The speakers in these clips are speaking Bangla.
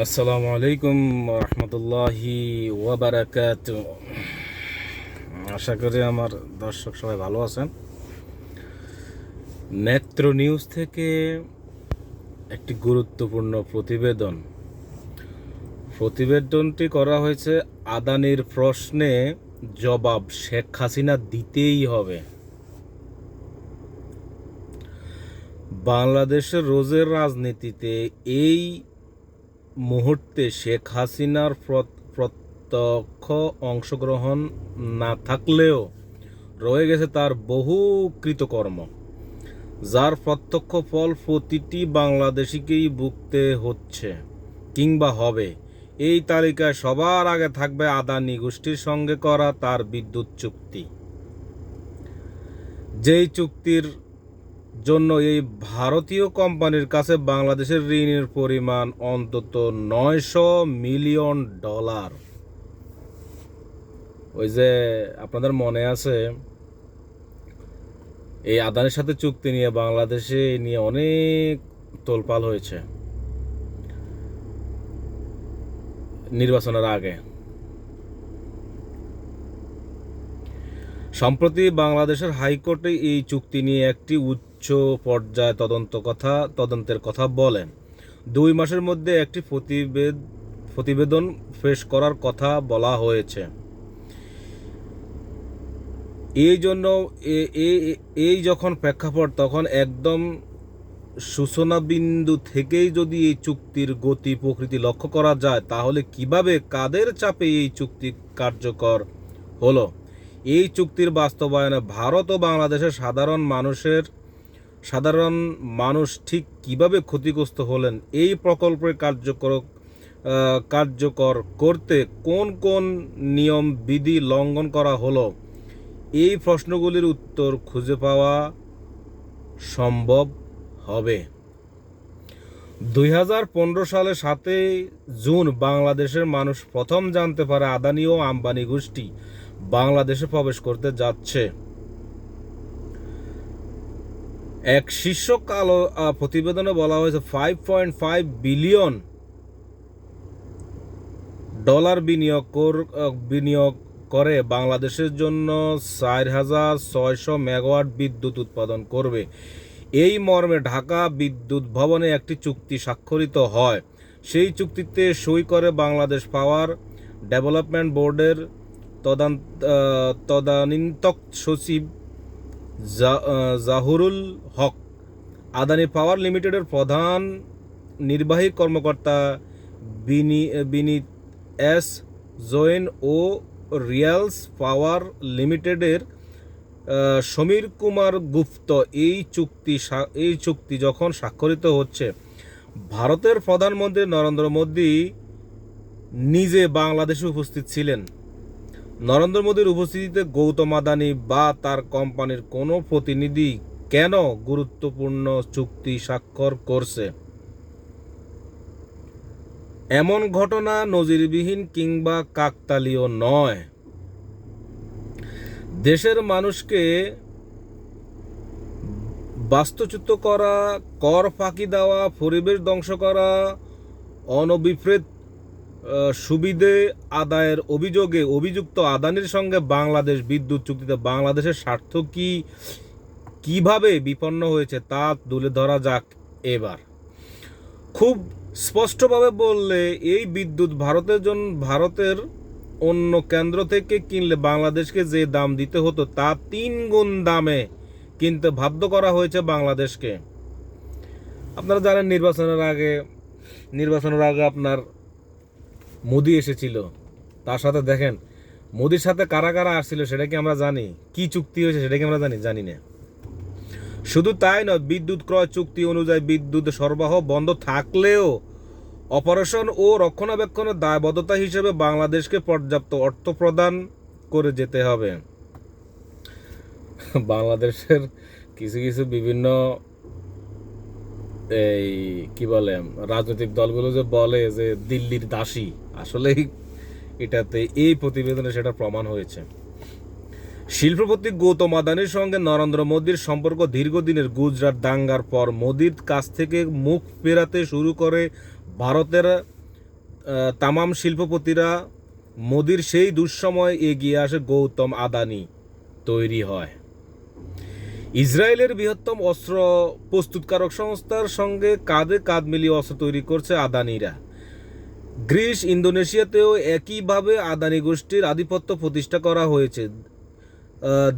আসসালামু আলাইকুম রহমতুল্লাহি ওয়াবারাকাত। আশা করি আমার দর্শক সবাই ভালো আছেন। নেত্র নিউজ থেকে একটি গুরুত্বপূর্ণ প্রতিবেদন। প্রতিবেদনটি করা হয়েছে আদানির প্রশ্নে জবাব শেখ হাসিনা দিতেই হবে। বাংলাদেশের রোজের রাজনীতিতে এই মুহূর্তে শেখ হাসিনার প্র- প্রত্যক্ষ অংশগ্রহণ না থাকলেও রয়ে গেছে তার বহু কৃতকর্ম, যার প্রত্যক্ষ ফল প্রতিটি বাংলাদেশিকেই ভুগতে হচ্ছে কিংবা হবে। এই তালিকায় সবার আগে থাকবে আদানি গোষ্ঠীর সঙ্গে করা তার বিদ্যুৎ চুক্তি। যেই চুক্তির জন্য এই ভারতীয় কোম্পানির কাছে বাংলাদেশের ঋণের পরিমাণ অন্তত নয়শো মিলিয়ন ডলার। ওই যে আপনাদের মনে আছে, এই আদানের সাথে চুক্তি নিয়ে বাংলাদেশে নিয়ে অনেক তোলপাল হয়েছে নির্বাচনের আগে। সম্প্রতি বাংলাদেশের হাইকোর্টে এই চুক্তি নিয়ে একটি উচ্চ পর্যায়ে তদন্ত কথা, তদন্তের কথা বলেন। দুই মাসের মধ্যে একটি প্রতিবেদ, প্রতিবেদন পেশ করার কথা বলা হয়েছে। এই জন্য এই যখন প্রেক্ষাপট, তখন একদম সূচনা বিন্দু থেকেই যদি এই চুক্তির গতি প্রকৃতি লক্ষ্য করা যায়, তাহলে কীভাবে, কাদের চাপে এই চুক্তি কার্যকর হলো? এই চুক্তির বাস্তবায়নে ভারত ও বাংলাদেশের সাধারণ মানুষের সাধারণ মানুষ ঠিক কীভাবে ক্ষতিগ্রস্ত হলেন, এই প্রকল্পের কার্যকর কার্যকর করতে কোন কোন নিয়ম, বিধি লঙ্ঘন করা হলো? এই প্রশ্নগুলির উত্তর খুঁজে পাওয়া সম্ভব হবে। দুই হাজার পনেরো সালে সাতই জুন বাংলাদেশের মানুষ প্রথম জানতে পারে আদানি ও আম্বানি গোষ্ঠী বাংলাদেশে প্রবেশ করতে যাচ্ছে। এক শীর্ষক আলো প্রতিবেদনে বলা হয়েছে five point five billion dollar বিনিয়োগ বিনিয়োগ করে। বাংলাদেশের জন্য চার হাজার ছয়শো মেগাওয়াট বিদ্যুৎ উৎপাদন করবে। এই মর্মে ঢাকা বিদ্যুৎ ভবনে একটি চুক্তি স্বাক্ষরিত হয়। সেই চুক্তিতে সই করে বাংলাদেশ পাওয়ার ডেভেলপমেন্ট বোর্ডের তদান তদানীন্তক সচিব জাহুরুল হক, আদানি পাওয়ার লিমিটেডের প্রধান নির্বাহী কর্মকর্তা বিনি, বিনীত এস জৈন ও রিয়ালস পাওয়ার লিমিটেডের সমীর কুমার গুপ্ত। এই চুক্তি এই চুক্তি যখন স্বাক্ষরিত হচ্ছে, ভারতের প্রধানমন্ত্রী নরেন্দ্র মোদী নিজে বাংলাদেশে উপস্থিত ছিলেন। নরেন্দ্র মোদীর উপস্থিতিতে গৌতম আদানি বা তার কোম্পানির কোনো প্রতিনিধি কেন গুরুত্বপূর্ণ চুক্তি স্বাক্ষর করছে? এমন ঘটনা নজিরবিহীন কিংবা কাকতালীয় নয়। দেশের মানুষকে বাস্তুচ্যুত করা, কর ফাঁকি দেওয়া, পরিবেশ ধ্বংস করা অনবিপ্রেত সুবিধে আদায়ের অভিযোগে অভিযুক্ত আদানির সঙ্গে বাংলাদেশ বিদ্যুৎ চুক্তিতে বাংলাদেশের স্বার্থ কি, কীভাবে বিপন্ন হয়েছে তা তুলে ধরা যাক এবার। খুব স্পষ্টভাবে বললে এই বিদ্যুৎ ভারতের জন্য ভারতের অন্য কেন্দ্র থেকে কিনলে বাংলাদেশকে যে দাম দিতে হতো তা তিন গুণ দামে কিনতে বাধ্য করা হয়েছে বাংলাদেশকে। আপনারা জানেন নির্বাচনের আগে নির্বাচনের আগে আপনার মোদি এসেছিল। তার সাথে দেখেন, মোদির সাথে কারা কারা আসছিল সেটা কি আমরা জানি? কি চুক্তি হয়েছে সেটা কি আমরা জানি? জানি না। শুধু তাই নয়, বিদ্যুৎ ক্রয় চুক্তি অনুযায়ী বিদ্যুৎ সরবরাহ বন্ধ থাকলেও অপারেশন ও রক্ষণাবেক্ষণের দায়বদ্ধতা হিসেবে বাংলাদেশকে পর্যাপ্ত অর্থ প্রদান করে যেতে হবে। বাংলাদেশের কিছু কিছু বিভিন্ন এই, কি বলে, রাজনৈতিক দলগুলো যে বলে যে দিল্লির দাসী, আসলেই এটাতে এই প্রতিবেদনে সেটা প্রমাণ হয়েছে। শিল্পপতি গৌতম আদানির সঙ্গে নরেন্দ্র মোদীর সম্পর্ক দীর্ঘদিনের গুজরাট দাঙ্গার পর মোদীর কাছ থেকে মুখ ফেরাতে শুরু করে ভারতের তামাম শিল্পপতিরা মোদির সেই দুঃসময় এগিয়ে আসে গৌতম আদানি তৈরি হয়। ইসরায়েলের বৃহত্তম অস্ত্র প্রস্তুতকারক সংস্থার সঙ্গে কাঁধে কাঁধ মিলিয়ে অস্ত্র তৈরি করছে আদানিরা। গ্রিস, ইন্দোনেশিয়াতেও একইভাবে আদানি গোষ্ঠীর আধিপত্য প্রতিষ্ঠা করা হয়েছে।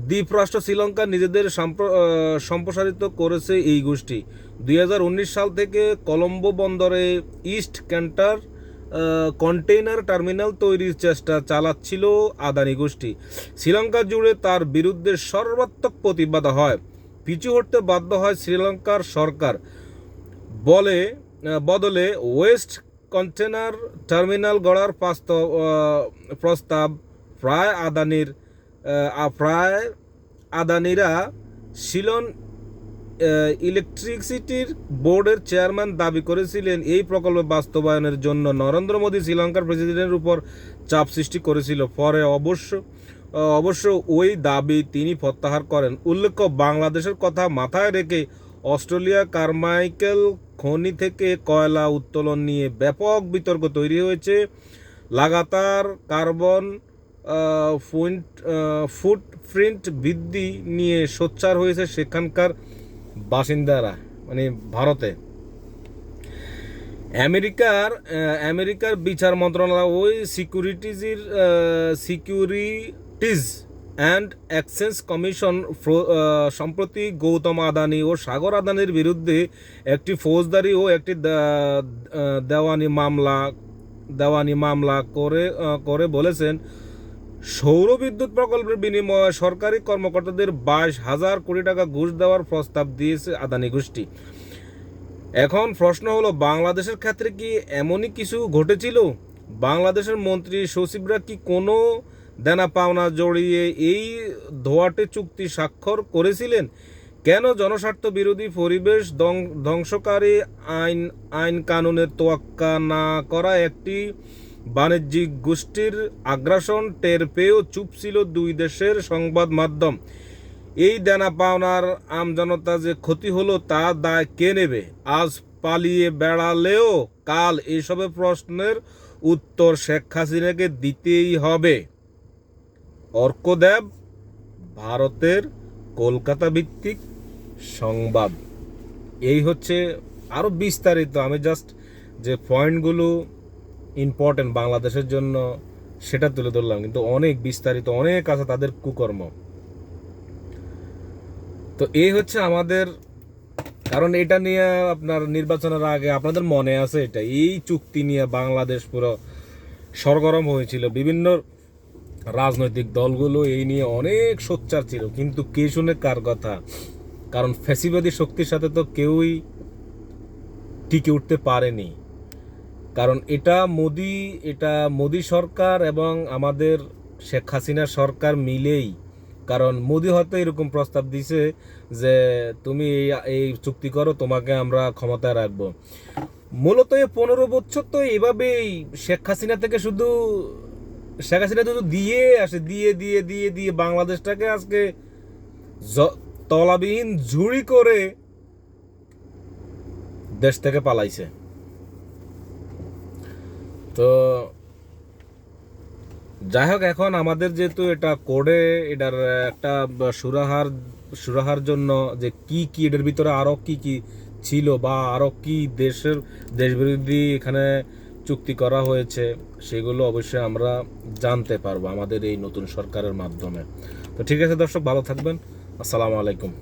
দ্বীপরাষ্ট্র শ্রীলঙ্কা নিজেদের সম্প্র- সম্প্রসারিত করেছে এই গোষ্ঠী। দুই হাজার উনিশ সাল থেকে কলম্বো বন্দরে ইস্ট ক্যান্টার কন্টেইনার টার্মিনাল তৈরির চেষ্টা চালাচ্ছিল আদানি গোষ্ঠী। শ্রীলঙ্কা জুড়ে তার বিরুদ্ধে সর্বাত্মক প্রতিবাদ হয়। পিছু হটতে বাধ্য হয় শ্রীলঙ্কার সরকার। বলে বদলে ওয়েস্ট কন্টেনার টার্মিনাল গড়ার প্রস্তাব প্রায় আদানির প্রায় আদানিরা শিলন ইলেকট্রিসিটির বোর্ডের চেয়ারম্যান দাবি করেছিলেন, এই প্রকল্প বাস্তবায়নের জন্য নরেন্দ্র মোদী শ্রীলঙ্কার প্রেসিডেন্টের উপর চাপ সৃষ্টি করেছিল। পরে অবশ্য অবশ্য ওই দাবি তিনি প্রত্যাহার করেন। উল্লেখ্য, বাংলাদেশের কথা মাথায় রেখে অস্ট্রেলিয়া কারমাইকেল খনি থেকে কয়লা উত্তোলন নিয়ে ব্যাপক বিতর্ক তৈরি হয়েছে। লাগাতার কার্বন ফুট ফুটপ্রিন্ট বৃদ্ধি নিয়ে সোচ্চার হয়েছে সেখানকার বাসিন্দারা মানে ভারতে। আমেরিকার আমেরিকার বিচার মন্ত্রণালয় ওই সিকিউরিটিজের সিকিউরিটিজ অ্যান্ড এক্সচেঞ্জ কমিশন সম্প্রতি গৌতম আদানি ও সাগর আদানির বিরুদ্ধে একটি ফৌজদারি ও একটি দেওয়ানি মামলা দেওয়ানি মামলা করে করে বলেছেন। সৌর বিদ্যুৎ প্রকল্পের বিনিময়ে সরকারি কর্মকর্তাদের বাইশ হাজার কোটি টাকা ঘুষ দেওয়ার প্রস্তাব দিয়েছে আদানি গোষ্ঠী। এখন প্রশ্ন হলো, বাংলাদেশের ক্ষেত্রে কি এমনই কিছু ঘটেছিল? বাংলাদেশের মন্ত্রী সচিবরা কি কোনো দেনা পাওনা জড়িয়ে এই ধোয়াটে চুক্তি স্বাক্ষর করেছিলেন? কেন জনস্বার্থ বিরোধী পরিবেশ ধ্বং- ধ্বংসকারী আইন আইন কানুনের তোয়াক্কা না করা একটি বাণিজ্যিক গোষ্ঠীর আগ্রাসন টের পেয়েও চুপ ছিল দুই দেশের সংবাদ মাধ্যম। এই দেনা পাওনার আমজনতা যে ক্ষতি হলো তা দায় কে নেবে? আজ পালিয়ে বেড়ালেও কাল এইসবের প্রশ্নের উত্তর শেখ হাসিনাকে দিতেই হবে। অর্কদেব, ভারতের কলকাতা ভিত্তিক সংবাদ। এই হচ্ছে আরও বিস্তারিত। আমি জাস্ট যে পয়েন্টগুলো ইম্পর্টেন্ট বাংলাদেশের জন্য সেটা তুলে ধরলাম। কিন্তু অনেক বিস্তারিত, অনেক আছে তাদের কুকর্ম। তো এই হচ্ছে আমাদের, কারণ এটা নিয়ে আপনার নির্বাচনের আগে আপনাদের মনে আছে এটা, এই চুক্তি নিয়ে বাংলাদেশ পুরো সরগরম হয়েছিল। বিভিন্ন রাজনৈতিক দলগুলো এই নিয়ে অনেক সোচ্চার ছিল, কিন্তু কে শুনে কার কথা? কারণ ফ্যাসিবাদী শক্তির সাথে তো কেউই টিকে উঠতে পারেনি। কারণ এটা মোদি এটা মোদি সরকার এবং আমাদের শেখ হাসিনা সরকার মিলেই। কারণ মোদি হয়তো এরকম প্রস্তাব দিছে যে, তুমি এই চুক্তি করো, তোমাকে আমরা ক্ষমতায় রাখব। মূলত এই পনেরো বছর তো এভাবেই শেখ হাসিনা থেকে শুধু, শেখ হাসিনা শুধু দিয়ে আসে, দিয়ে দিয়ে দিয়ে দিয়ে বাংলাদেশটাকে আজকে তলাবিহীন ঝুড়ি করে দেশ থেকে পালাইছে। তো যাই হোক, এখন আমাদের যেহেতু এটা কোডে এটার একটা সুরাহার সুরাহার জন্য যে কি কি এটার ভিতরে আরও কি কি ছিল বা আরও কি দেশের, দেশবিরোধী এখানে চুক্তি করা হয়েছে, সেগুলো অবশ্যই আমরা জানতে পারব আমাদের এই নতুন সরকারের মাধ্যমে। তো ঠিক আছে দর্শক, ভালো থাকবেন। আসসালামু আলাইকুম।